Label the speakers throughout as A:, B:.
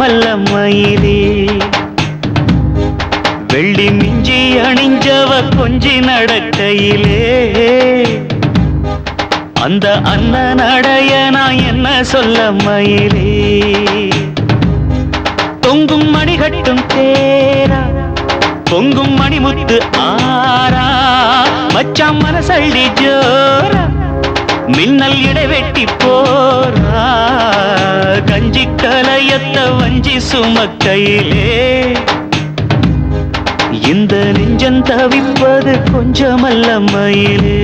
A: மல்ல மயிலே. வெள்ளி மிஞ்சி அணிஞ்சவ கொஞ்சி நடக்கையிலே. அந்த அண்ணன் அடைய நான் என்ன சொல்ல மயிலே. தொங்கும் மணிகட்டும் தேரா. பொங்கும் மணிமுத்து ஆரா மச்சாம் மனசள்ளி ஜோரா. மின்னல் இடைவெட்டி போரா கஞ்சி கலையத்த வஞ்சி சுமக்கையிலே இந்த நெஞ்சம் தவிப்பது கொஞ்சமல்ல மயிலே.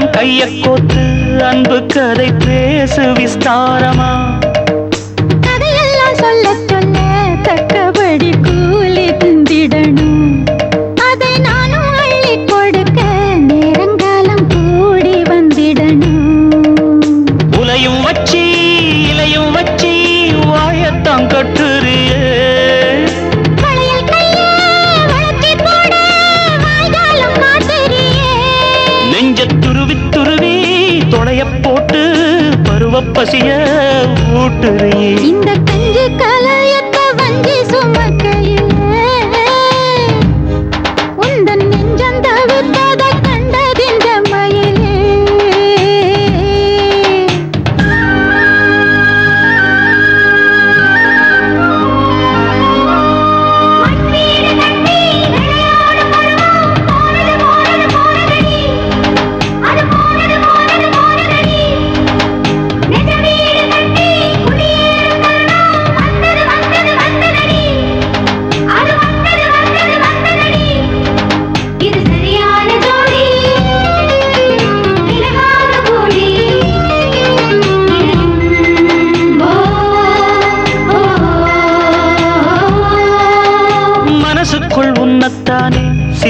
A: பொழுதெல்லாம் கைய கோத்து அன்பு கதை பேசு விஸ்தாரமா?
B: கதையெல்லாம் சொல்ல சொல்ல தக்கபடி கூலி தந்திடணும்.
A: பசிய ஊட்டுறியே
B: இந்த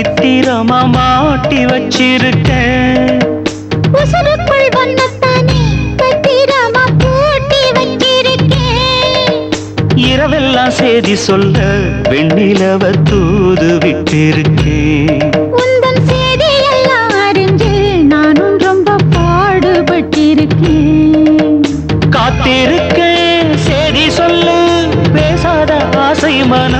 A: சித்திரமா மாட்டி வச்சிருக்கேன். இரவெல்லாம் செய்தி சொல்ல வெண்ணிலவ தூது விட்டிருக்கேன். காத்திருக்கேன் செய்தி சொல்லு பேசாத ஆசை மனம்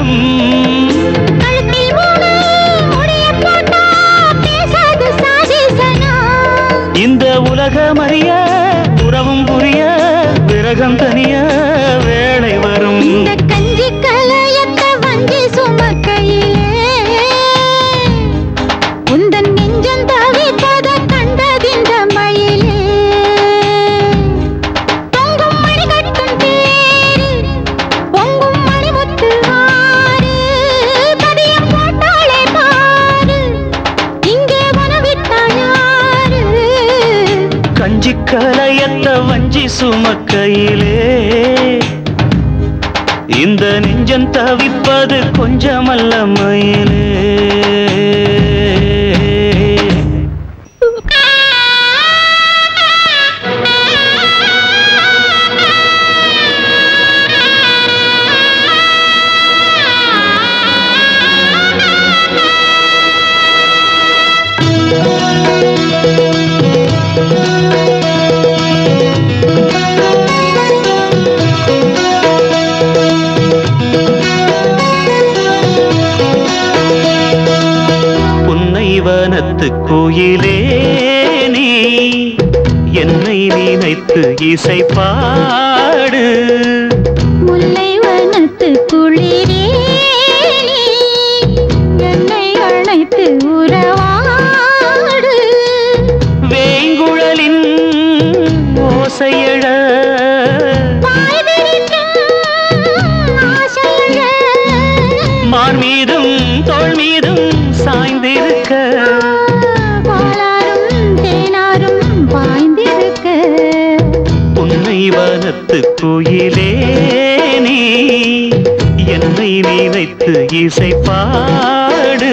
A: இசை பாடு. இசை பாடு.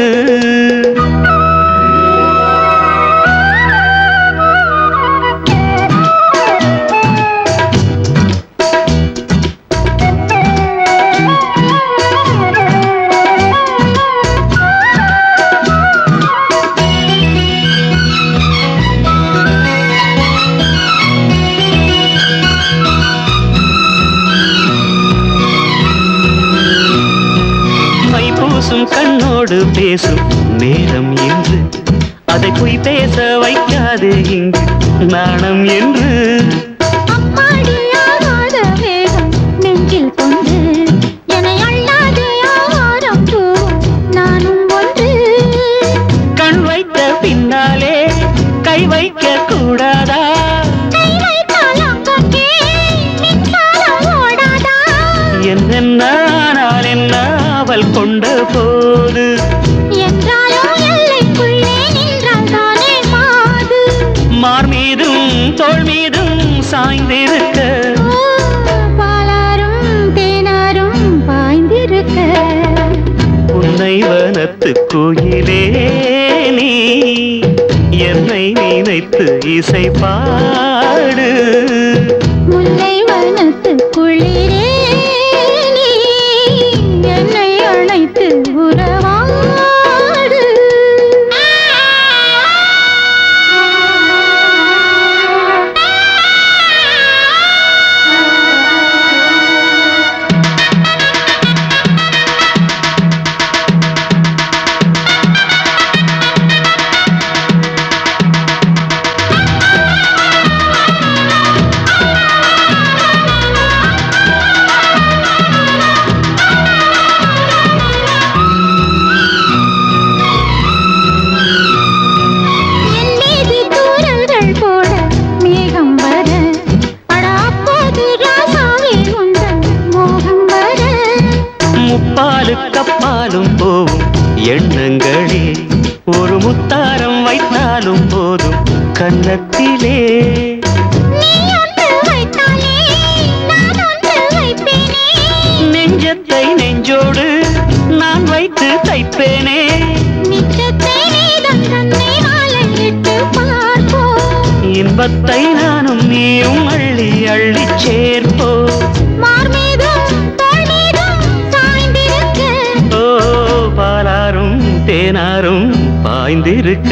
A: பேசும் நேரம் என்று. அதை பொய் பேச வைக்காது இங்கு நாணம் என்று. பின்னாலே கை வைக்க கூடாதா என்னென்ன ஆனால் என்ன அவள் கொண்ட போது கோயிலே நீ என்னை நினைத்து இசை பாடு.
B: முல்லை வனத்து
A: நெஞ்சத்தை நெஞ்சோடு நான் வைத்து தைப்பேனே. இன்பத்தை நானும் நீயும் அள்ளி அள்ளி சேர்ப்போ. பாலாரும் தேனாரும் பாய்ந்திருக்க.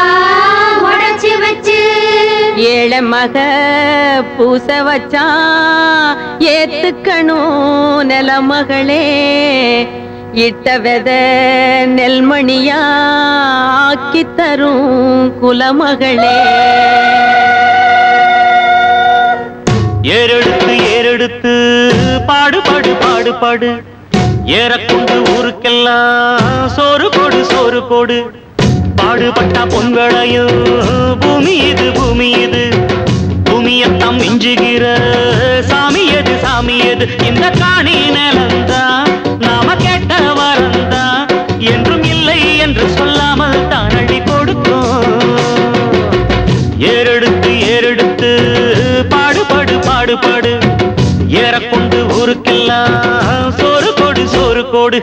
C: ஏழை மக பூச வச்சா ஏத்துக்கணும் நில மகளே இட்ட வெத நெல்மணியா ஆக்கி தரும் குலமகளே.
A: ஏறெடுத்து ஏறெடுத்து பாடுபாடு பாடுபாடு பாடு ஏறக்கொண்டு ஊருக்கெல்லாம் சோறு கொடு சோறு கொடு பாடுபட்டா பொன்வளையும் பூமி இது பூமி இது. பூமியத்தம் மிஞ்சுகிற சாமி எது சாமி எது? இந்த காணி நிலந்தா நாம கேட்ட வரந்தா. என்றும் இல்லை என்று சொல்லாமல் தான் அள்ளி கொடுக்கும். ஏறெடுத்து ஏறெடுத்து பாடுபாடு பாடுபாடு ஏறக்கொண்டு ஊருக்கெல்லாம் சோறு கொடு சோறு கொடு.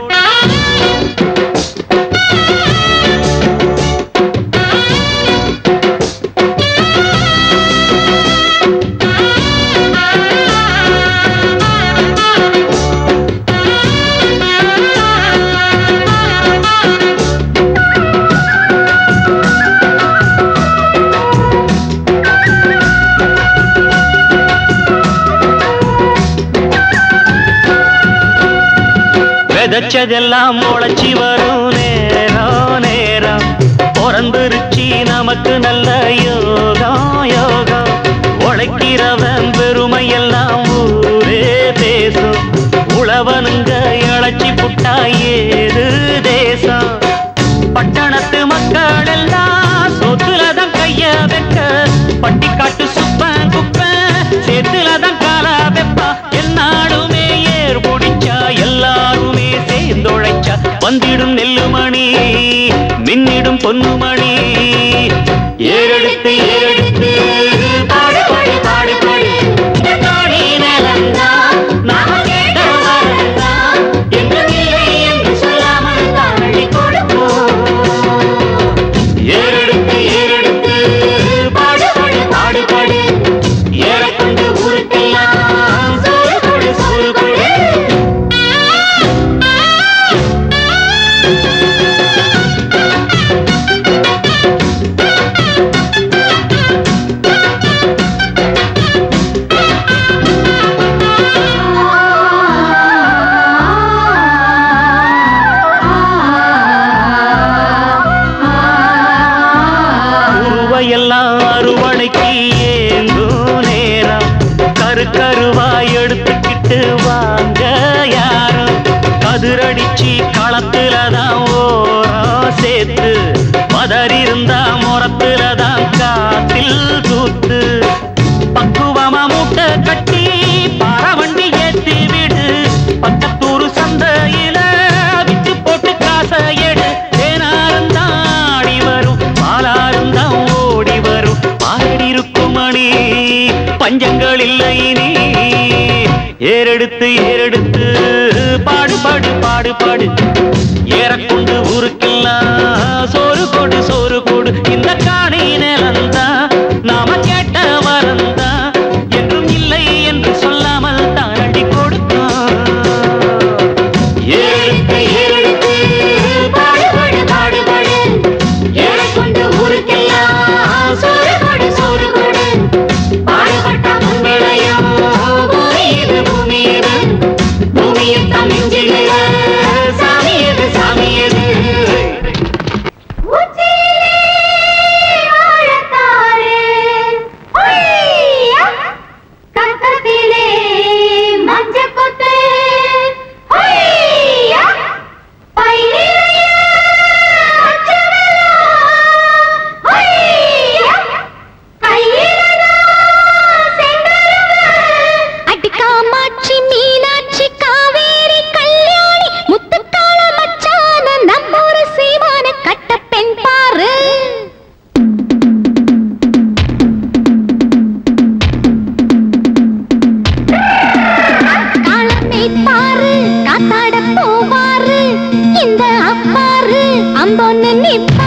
A: நினைச்சதெல்லாம் முளைச்சி வரும் நேரம் நேரம். பிறந்துருச்சி நமக்கு நல்ல யோகம் யோகம். உழைக்கிறவன் பெருமையெல்லாம் ஊரே பேசும். உழவனுங்க இழைச்சி புட்டாயே ஏறெடுத்து ஏறெடுத்து பாடு பாடு பாடு பாடு.
B: பாரு காத்தாட போவாரு இந்த அப்பாரு அம்போன்னு
A: நிப்ப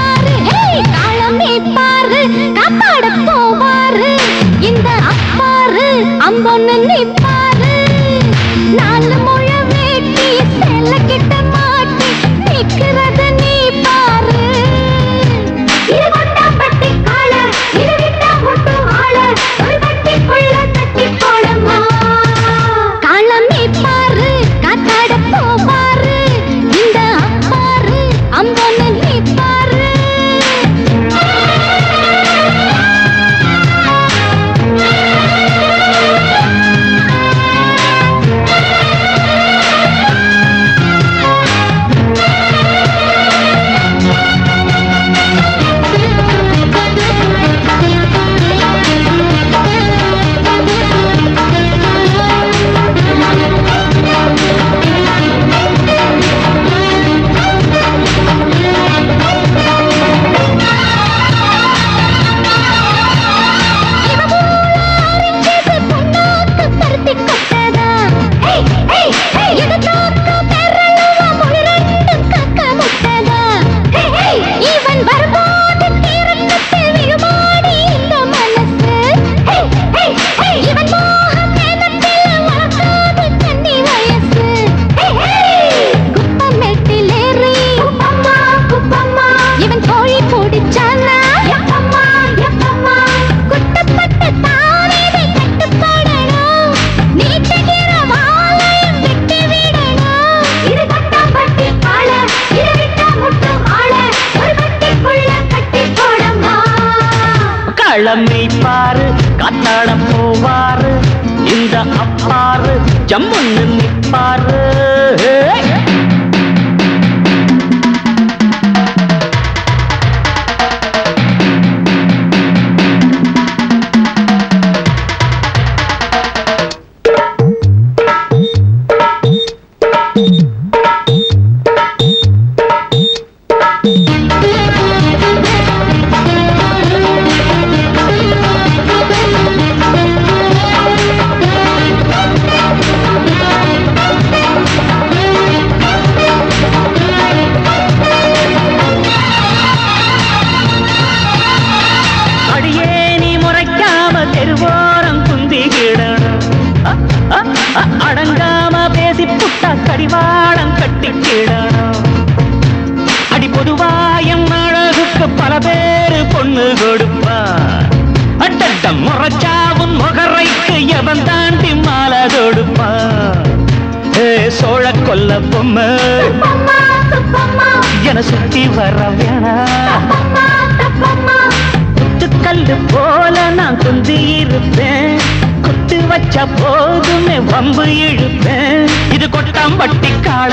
A: சோழ கொல்ல பொம்மை. என சுத்தி வர வேணா. குத்துக்கல்லு போல நான் குந்தி இருப்பேன். குத்து வச்ச போதுமே வம்பு இழுப்பேன். இது கொட்டாம்பட்டி காள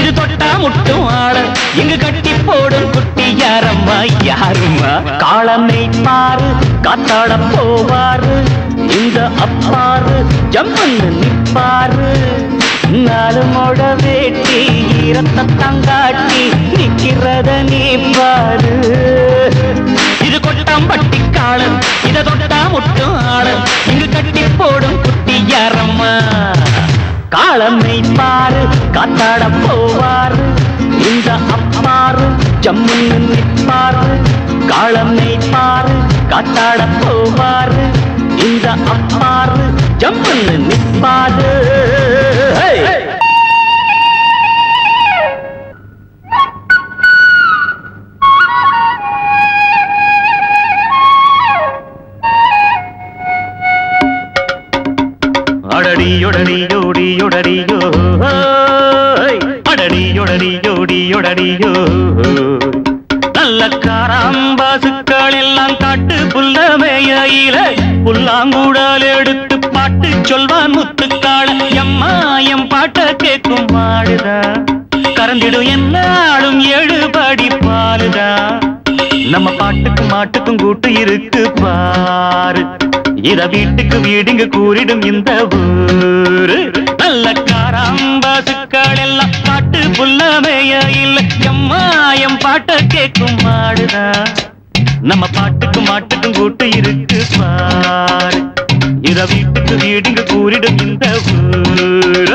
A: இது தொட்டா முட்டும் ஆள இங்கு கட்டி போடும் குட்டி யாரம்மா? யாரும்மா காளமை பாரு காத்தாட போவாரு இந்த அப்பாரு ஜம்முன்னு நிப்பாரு நாலு மொட வேட்டி ஈரத்தை தங்காட்டி நிக்கிறத நீ பாரு. இது கொட்டாம் பட்டி காலம் இத தொட்டதா முட்டும் ஆளம் இங்கு கட்டி போடும் குட்டி யாரம்மா? காலமை பாரு காத்தாட போவாரு. இந்த அப்பாரு ஜம்முன்னு நிற்பாரு. காலமை பாரு காத்தாட போவாரு. இந்த அப்பாரு ஜம்முன்னு நிற்பாரு. Hey! hey. அடடியொடடியோடியொடடியோ அடடியொடடியோடியொடடியோ நல்ல காராம்பாசுக்கள் எல்லாம் காட்டு புல்லமையில புல்லாங்குழல் எடுத்து பாட்டு சொல்வான் முத்துக்காள. எம்மா எம் பாட்ட கேட்கும் மாடுதா கறந்திடும் என்னாலும் எழுபடி பாலுதா? நம்ம பாட்டுக்கும் மாட்டுக்கும் கூட்டு இருக்கு பாரு. இத வீட்டுக்கு வீடுங்க கூறிடும் இந்த ஊரு. நல்ல காராம்பாசுக்கள் எல்லாம் பாட்டு புல்லமைய இல்ல எம்மாயம் பாட்ட கேட்கும் மாடுதா. நம்ம பாட்டுக்கும் மாட்டுக்கும் கூட்டு இருக்கு பாரு. இத வீட்டுக்கு வீடுங்க கூறிடும் இந்த ஊரு.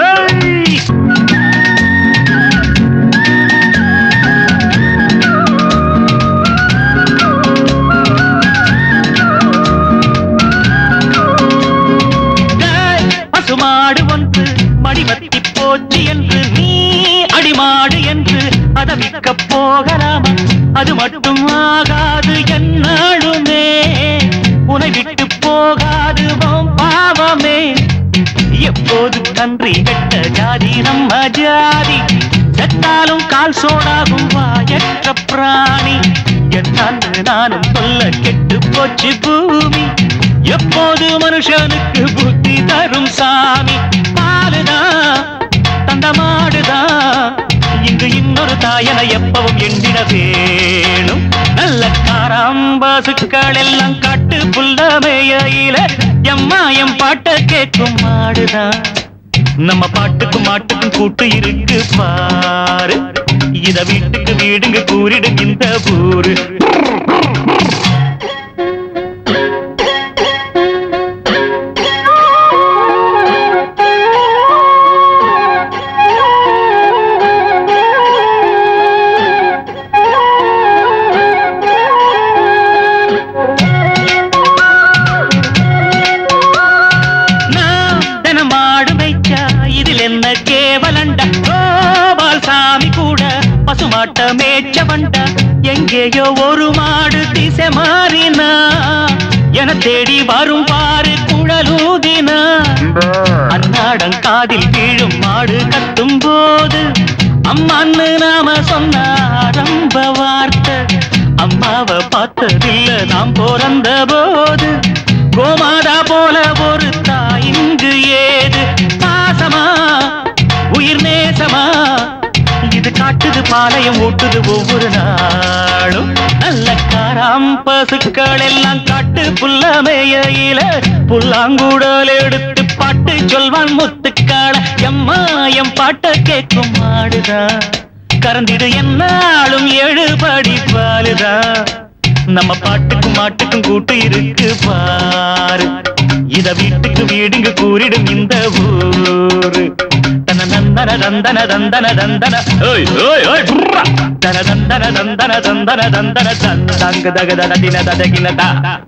A: நன்றி கெட்ட ஜாதி நம்ம ஜாதி. செத்தாலும் கால் சோடாகும் வாயற்ற பிராணி. என்னான்னு நானும் சொல்ல கெட்டு போச்சு பூமி. எப்போது மனுஷனுக்கு புத்தி தரும் சாமி? பாலுதான் தந்த மாடுதான் இங்கு இன்னொரு தாயன எப்பவும் எண்ணிட வேணும். நல்ல காராம்பாசுக்கள் எல்லாம் காட்டு புல்லமையில எம்மா எம் பாட்ட கேட்கும் மாடுதான் நம்ம பாட்டுக்கும் மாட்டுக்கும் கூட்டு இருக்கு பாரு. இத வீட்டுக்கு வீடுங்க கூறிடும் இந்த ஊரு. எங்கேயோ ஒரு மாடு திசை மாறினா என தேடி வரும் பாரு குழலூதினா. அன்னாடம் காதில் வீழும் மாடு கத்தும் போது அம்மான்னு நாம சொன்ன ஆரம்ப வார்த்தை அம்மாவை பார்த்ததில்ல நாம் பிறந்த போது. கோமாதா போல ஒரு தாயிங்கு இங்கு ஏது? பாசமா? உயிர் நேசமா? இது காட்டுது பாளையம் ஓட்டுது ஒவ்வொரு நாள் காராம் பசுக்கள் எல்லாம் காட்டு புல்லமையில புல்லாங்குடல் எடுத்து பாட்டு சொல்வான் முத்துக்கால எம்மா எம் பாட்ட கேட்கும் மாடுதா கறந்திடு என்னாலும் எழுபடி பாலுதான் நம்ம பாட்டுக்கும் மாட்டுக்கும் கூட்டு இருக்கு பாரு. இத வீட்டுக்கு வீடுங்க கூறிடும் இந்த ஊரு. தன தந்தன தந்தன தந்தன. ஓய் ஓய் ஓய். தன தந்தன தந்தன தந்தன தந்தன. தந்தாங்க தக தன தின ததகின தா.